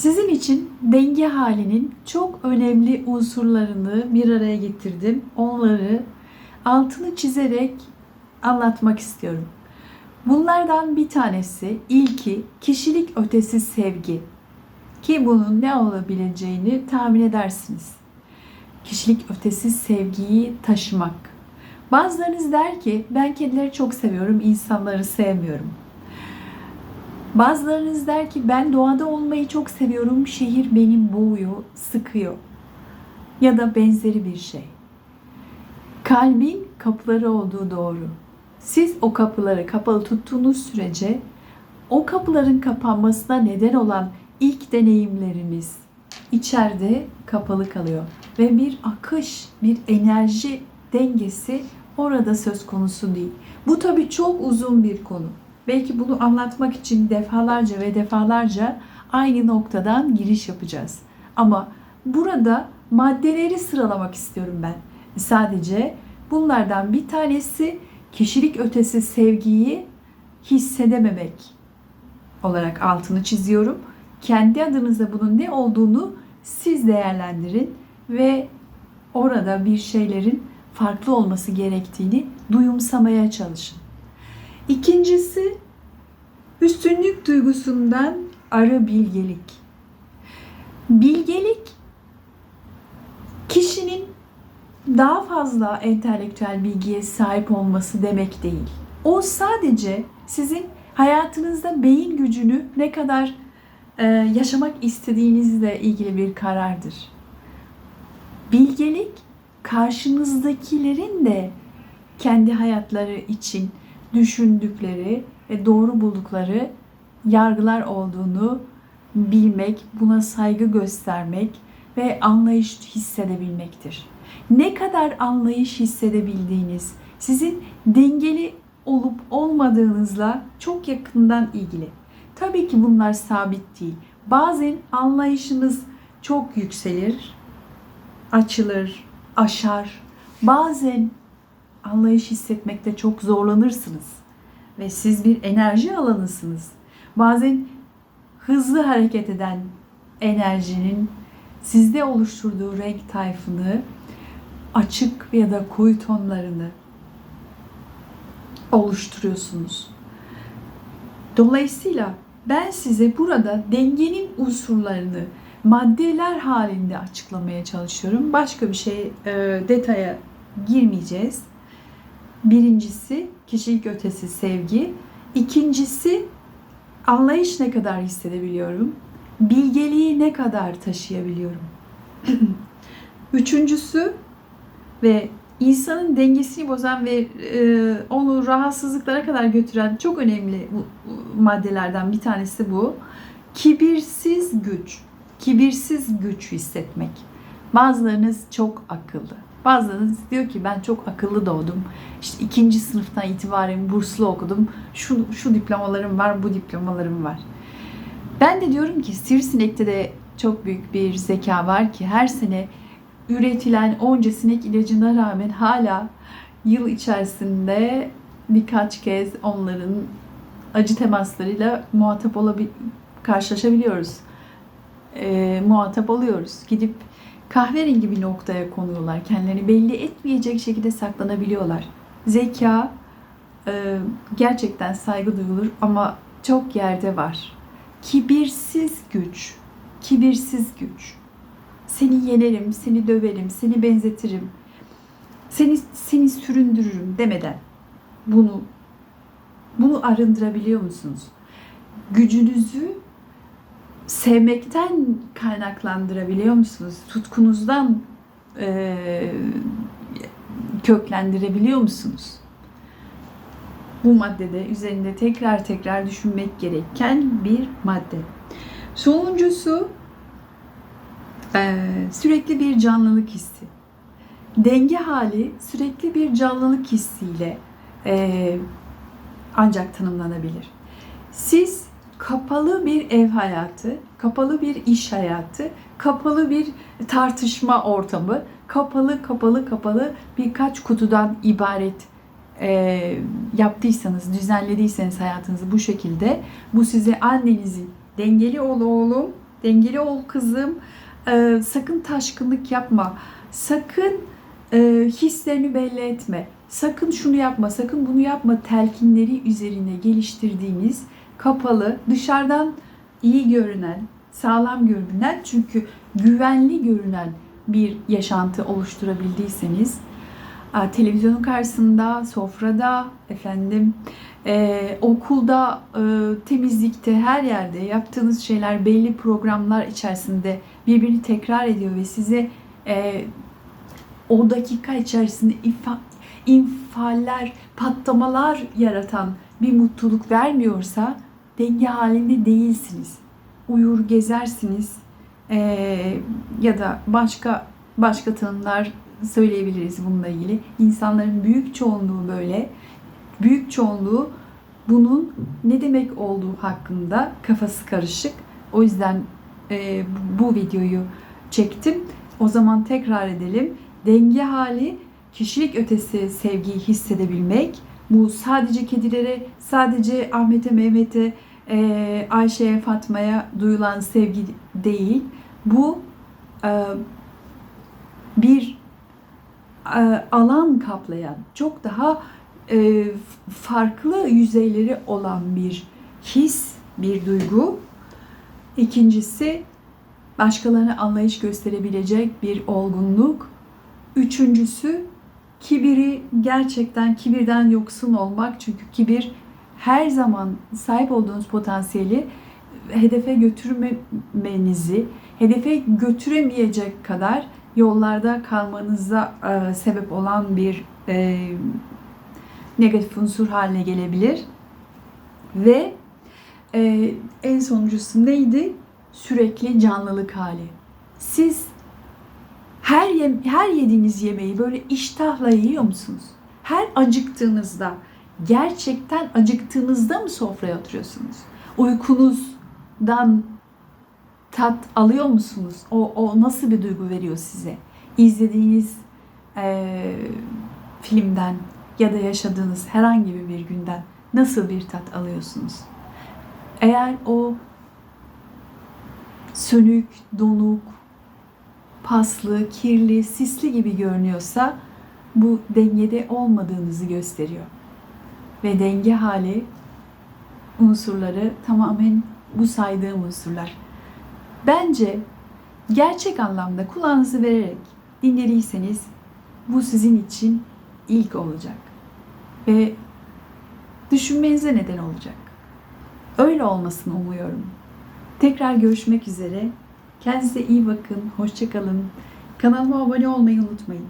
Sizin için denge halinin çok önemli unsurlarını bir araya getirdim. Onları altını çizerek anlatmak istiyorum. Bunlardan bir tanesi ilki kişilik ötesi sevgi. Ki bunun ne olabileceğini tahmin edersiniz. Kişilik ötesi sevgiyi taşımak. Bazılarınız der ki ben kedileri çok seviyorum, insanları sevmiyorum. Bazılarınız der ki ben doğada olmayı çok seviyorum, şehir beni boğuyor, sıkıyor. Ya da benzeri bir şey. Kalbin kapıları olduğu doğru. Siz o kapıları kapalı tuttuğunuz sürece o kapıların kapanmasına neden olan ilk deneyimleriniz içeride kapalı kalıyor ve bir akış, bir enerji dengesi orada söz konusu değil. Bu tabii çok uzun bir konu. Belki bunu anlatmak için defalarca ve defalarca aynı noktadan giriş yapacağız. Ama burada maddeleri sıralamak istiyorum ben. Sadece bunlardan bir tanesi kişilik ötesi sevgiyi hissedememek olarak altını çiziyorum. Kendi adınıza bunun ne olduğunu siz değerlendirin ve orada bir şeylerin farklı olması gerektiğini duyumsamaya çalışın. İkincisi üstünlük duygusundan arı bilgelik. Bilgelik kişinin daha fazla entelektüel bilgiye sahip olması demek değil. O sadece sizin hayatınızda beyin gücünü ne kadar e, yaşamak istediğinizle ilgili bir karardır. Bilgelik karşınızdakilerin de kendi hayatları için düşündükleri ve doğru buldukları yargılar olduğunu bilmek, buna saygı göstermek ve anlayış hissedebilmektir. Ne kadar anlayış hissedebildiğiniz sizin dengeli olup olmadığınızla çok yakından ilgili. Tabii ki bunlar sabit değil. Bazen anlayışınız çok yükselir, açılır, aşar. Bazen anlayış hissetmekte çok zorlanırsınız ve siz bir enerji alanısınız. Bazen hızlı hareket eden enerjinin sizde oluşturduğu renk tayfını, açık ya da koyu tonlarını oluşturuyorsunuz. Dolayısıyla ben size burada dengenin unsurlarını maddeler halinde açıklamaya çalışıyorum. Başka bir şey e, detaya girmeyeceğiz. Birincisi kişilik ötesi sevgi. İkincisi anlayış ne kadar hissedebiliyorum. Bilgeliği ne kadar taşıyabiliyorum. Üçüncüsü ve insanın dengesini bozan ve e, onu rahatsızlıklara kadar götüren çok önemli maddelerden bir tanesi bu. Kibirsiz güç. Kibirsiz güç hissetmek. Bazılarınız çok akıllı. Bazılarınız diyor ki ben çok akıllı doğdum. İşte ikinci sınıftan itibaren burslu okudum. Şu, şu diplomalarım var, bu diplomalarım var. Ben de diyorum ki sivrisinekte de çok büyük bir zeka var ki her sene üretilen onca sinek ilacına rağmen hala yıl içerisinde birkaç kez onların acı temaslarıyla muhatap olabil karşılaşabiliyoruz. E, muhatap oluyoruz. Gidip kahverengi bir noktaya konuyorlar. Kendilerini belli etmeyecek şekilde saklanabiliyorlar. Zeka e, gerçekten saygı duyulur ama çok yerde var. Kibirsiz güç, kibirsiz güç. Seni yenerim, seni döverim, seni benzetirim, seni seni süründürürüm demeden bunu bunu arındırabiliyor musunuz? Gücünüzü sevmekten kaynaklandırabiliyor musunuz? Tutkunuzdan e, köklendirebiliyor musunuz? Bu maddede üzerinde tekrar tekrar düşünmek gereken bir madde. Sonuncusu e, sürekli bir canlılık hissi. Denge hali sürekli bir canlılık hissiyle e, ancak tanımlanabilir. Siz kapalı bir ev hayatı, kapalı bir iş hayatı, kapalı bir tartışma ortamı, kapalı kapalı kapalı birkaç kutudan ibaret e, yaptıysanız, düzenlediyseniz hayatınızı bu şekilde bu size annenizi dengeli ol oğlum Dengeli ol kızım. Ee, sakın taşkınlık yapma. Sakın e, hislerini belli etme. Sakın şunu yapma, sakın bunu yapma telkinleri üzerine geliştirdiğiniz kapalı, dışarıdan iyi görünen, sağlam görünen çünkü güvenli görünen bir yaşantı oluşturabildiyseniz televizyonun karşısında, sofrada, efendim e, okulda, e, temizlikte, her yerde yaptığınız şeyler belli programlar içerisinde birbirini tekrar ediyor ve size e, o dakika içerisinde ifa, infialler, patlamalar yaratan bir mutluluk vermiyorsa denge halinde değilsiniz. Uyur gezersiniz Ee, ya da başka başka tanımlar söyleyebiliriz bununla ilgili. İnsanların büyük çoğunluğu böyle. Büyük çoğunluğu bunun ne demek olduğu hakkında kafası karışık. O yüzden e, bu videoyu çektim. O zaman tekrar edelim. Denge hali kişilik ötesi sevgiyi hissedebilmek. Bu sadece kedilere, sadece Ahmet'e, Mehmet'e, e, Ayşe'ye, Fatma'ya duyulan sevgi değil. Bu e, bir e, alan kaplayan, çok daha e, farklı yüzeyleri olan bir his, bir duygu. İkincisi başkalarına anlayış gösterebilecek bir olgunluk. Üçüncüsü kibiri gerçekten kibirden yoksun olmak. Çünkü kibir her zaman sahip olduğunuz potansiyeli hedefe götürmenizi, hedefe götüremeyecek kadar yollarda kalmanıza e, sebep olan bir e, negatif unsur haline gelebilir. Ve e, en sonuncusu neydi? Sürekli canlılık hali. Siz her yem, her yediğiniz yemeği böyle iştahla yiyor musunuz? Her acıktığınızda, gerçekten acıktığınızda mı sofraya oturuyorsunuz? Uykunuzdan tat alıyor musunuz? O, o nasıl bir duygu veriyor size? İzlediğiniz e, filmden ya da yaşadığınız herhangi bir günden nasıl bir tat alıyorsunuz? Eğer o sönük, donuk, paslı, kirli, sisli gibi görünüyorsa bu dengede olmadığınızı gösteriyor. Ve denge hali unsurları tamamen bu saydığım unsurlar. Bence gerçek anlamda kulağınızı vererek dinlediyseniz bu sizin için ilk olacak. Ve düşünmenize neden olacak. Öyle olmasını umuyorum. Tekrar görüşmek üzere. Kendinize iyi bakın. Hoşçakalın. Kanalıma abone olmayı unutmayın.